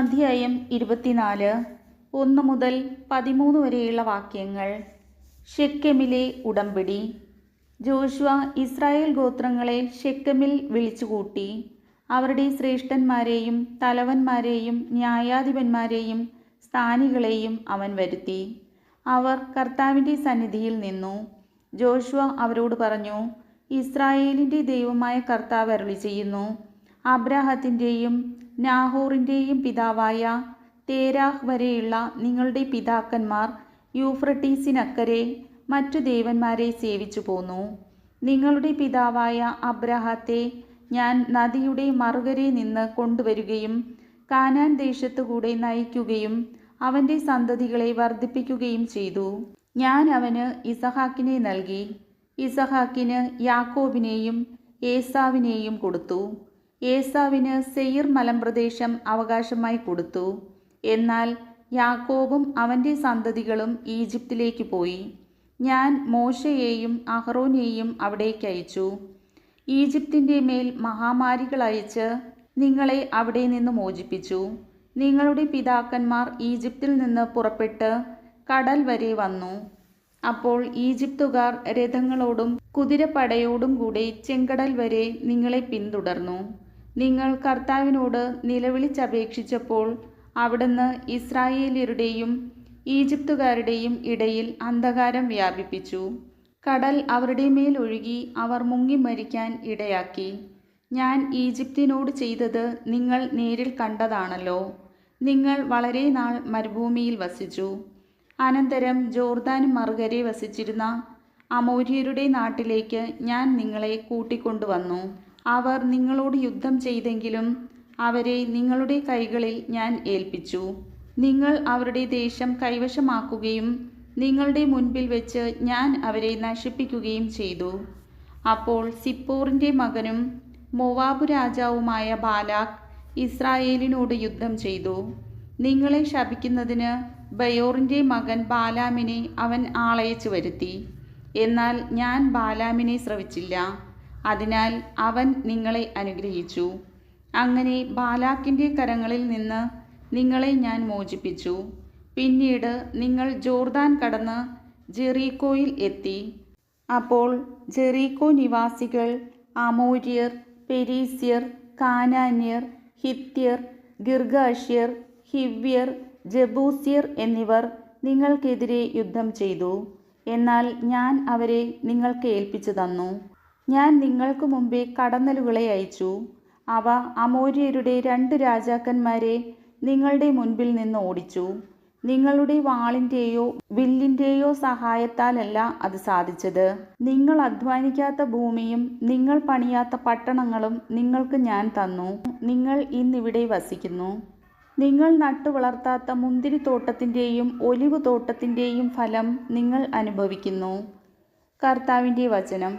അധ്യായം ഇരുപത്തിനാല് ഒന്ന് മുതൽ പതിമൂന്ന് വരെയുള്ള വാക്യങ്ങൾ. ഷെക്കെമിലെ ഉടമ്പടി. ജോഷുവ ഇസ്രായേൽ ഗോത്രങ്ങളെ ഷെക്കമിൽ വിളിച്ചുകൂട്ടി. അവരുടെ ശ്രേഷ്ഠന്മാരെയും തലവന്മാരെയും ന്യായാധിപന്മാരെയും സ്ഥാനികളെയും അവൻ വരുത്തി. അവർ കർത്താവിന്റെ സന്നിധിയിൽ നിന്നു. ജോഷുവ അവരോട് പറഞ്ഞു ഇസ്രായേലിന്റെ ദൈവമായ കർത്താവ് അരുളി ചെയ്യുന്നു അബ്രാഹത്തിന്റെയും നാഹോറിന്റെയും പിതാവായ തേരാഹ് വരെയുള്ള നിങ്ങളുടെ പിതാക്കന്മാർ യൂഫ്രട്ടീസിനക്കരെ മറ്റു ദേവന്മാരെ സേവിച്ചു പോന്നു. നിങ്ങളുടെ പിതാവായ അബ്രഹത്തെ ഞാൻ നദിയുടെ മറുകരെ നിന്ന് കൊണ്ടുവരികയും കാനാൻ ദേശത്തുകൂടെ നയിക്കുകയും അവന്റെ സന്തതികളെ വർദ്ധിപ്പിക്കുകയും ചെയ്തു. ഞാൻ അവന് ഇസഹാക്കിനെ നൽകി. ഇസഹാക്കിന് യാക്കോബിനെയും ഏസാവിനെയും കൊടുത്തു. ഏസാവിന് സെയിർ മലമ്പ്രദേശം അവകാശമായി കൊടുത്തു. എന്നാൽ യാക്കോബും അവന്റെ സന്തതികളും ഈജിപ്തിലേക്ക് പോയി. ഞാൻ മോശയെയും അഹ്റോനെയും അവിടേക്ക് അയച്ചു. ഈജിപ്തിന്റെ മേൽ മഹാമാരികൾ അയച്ച് നിങ്ങളെ അവിടെ നിന്ന് മോചിപ്പിച്ചു. നിങ്ങളുടെ പിതാക്കന്മാർ ഈജിപ്തിൽ നിന്ന് പുറപ്പെട്ട് കടൽ വരെ വന്നു. അപ്പോൾ ഈജിപ്തുകാർ രഥങ്ങളോടും കുതിരപ്പടയോടും കൂടെ ചെങ്കടൽ വരെ നിങ്ങളെ പിന്തുടർന്നു. നിങ്ങൾ കർത്താവിനോട് നിലവിളിച്ചപേക്ഷിച്ചപ്പോൾ അവിടുന്ന് ഇസ്രായേലിയരുടെയും ഈജിപ്തുകാരുടെയും ഇടയിൽ അന്ധകാരം വ്യാപിപ്പിച്ചു. കടൽ അവരുടെ മേൽ ഒഴുകി അവർ മുങ്ങി മരിക്കാൻ ഇടയാക്കി. ഞാൻ ഈജിപ്തിനോട് ചെയ്തത് നിങ്ങൾ നേരിൽ കണ്ടതാണല്ലോ. നിങ്ങൾ വളരെ നാൾ മരുഭൂമിയിൽ വസിച്ചു. അനന്തരം ജോർദാൻ മറുകരെ വസിച്ചിരുന്ന അമൗര്യരുടെ നാട്ടിലേക്ക് ഞാൻ നിങ്ങളെ കൂട്ടിക്കൊണ്ടുവന്നു. അവർ നിങ്ങളോട് യുദ്ധം ചെയ്തെങ്കിലും അവരെ നിങ്ങളുടെ കൈകളിൽ ഞാൻ ഏൽപ്പിച്ചു. നിങ്ങൾ അവരുടെ ദേശം കൈവശമാക്കുകയും നിങ്ങളുടെ മുൻപിൽ വെച്ച് ഞാൻ അവരെ നശിപ്പിക്കുകയും ചെയ്തു. അപ്പോൾ സിപ്പോറിന്റെ മകനും മൊവാബു രാജാവുമായ ബാലാഖ് ഇസ്രായേലിനോട് യുദ്ധം ചെയ്തു. നിങ്ങളെ ശപിക്കുന്നതിന് ബയോറിന്റെ മകൻ ബാലാമിനെ അവൻ ആളയച്ചു വരുത്തി എന്നാൽ ഞാൻ ബാലാമിനെ ശ്രവിച്ചില്ല അതിനാൽ അവൻ നിങ്ങളെ അനുഗ്രഹിച്ചു. അങ്ങനെ ബാലാക്കിന്റെ കരങ്ങളിൽ നിന്ന് നിങ്ങളെ ഞാൻ മോചിപ്പിച്ചു. പിന്നീട് നിങ്ങൾ ജോർദാൻ കടന്ന് ജെറീക്കോയിൽ എത്തി. അപ്പോൾ ജെറീക്കോ നിവാസികൾ അമോര്യർ പെരീസ്യർ കാനാന്യർ ഹിത്യർ ഗിർഗാഷ്യർ ഹിവ്യർ ജബൂസ്യർ എന്നിവർ നിങ്ങൾക്കെതിരെ യുദ്ധം ചെയ്തു. എന്നാൽ ഞാൻ അവരെ നിങ്ങൾക്ക് ഏൽപ്പിച്ചു തന്നു. ഞാൻ നിങ്ങൾക്ക് മുമ്പേ കടന്നലുകളെ അയച്ചു. അവ അമോര്യരുടെ രണ്ട് രാജാക്കന്മാരെ നിങ്ങളുടെ മുൻപിൽ നിന്ന് ഓടിച്ചു. നിങ്ങളുടെ വാളിന്റെയോ വില്ലിന്റെയോ സഹായത്താലല്ല അത് സാധിച്ചത്. നിങ്ങൾ അധ്വാനിക്കാത്ത ഭൂമിയും നിങ്ങൾ പണിയാത്ത പട്ടണങ്ങളും നിങ്ങൾക്ക് ഞാൻ തന്നു. നിങ്ങൾ ഇന്നിവിടെ വസിക്കുന്നു. നിങ്ങൾ നട്ടു നട്ടുവളർത്താത്ത മുന്തിരിത്തോട്ടത്തിന്റെയും ഒലിവ് തോട്ടത്തിന്റെയും ഫലം നിങ്ങൾ അനുഭവിക്കുന്നു. കർത്താവിന്റെ വചനം.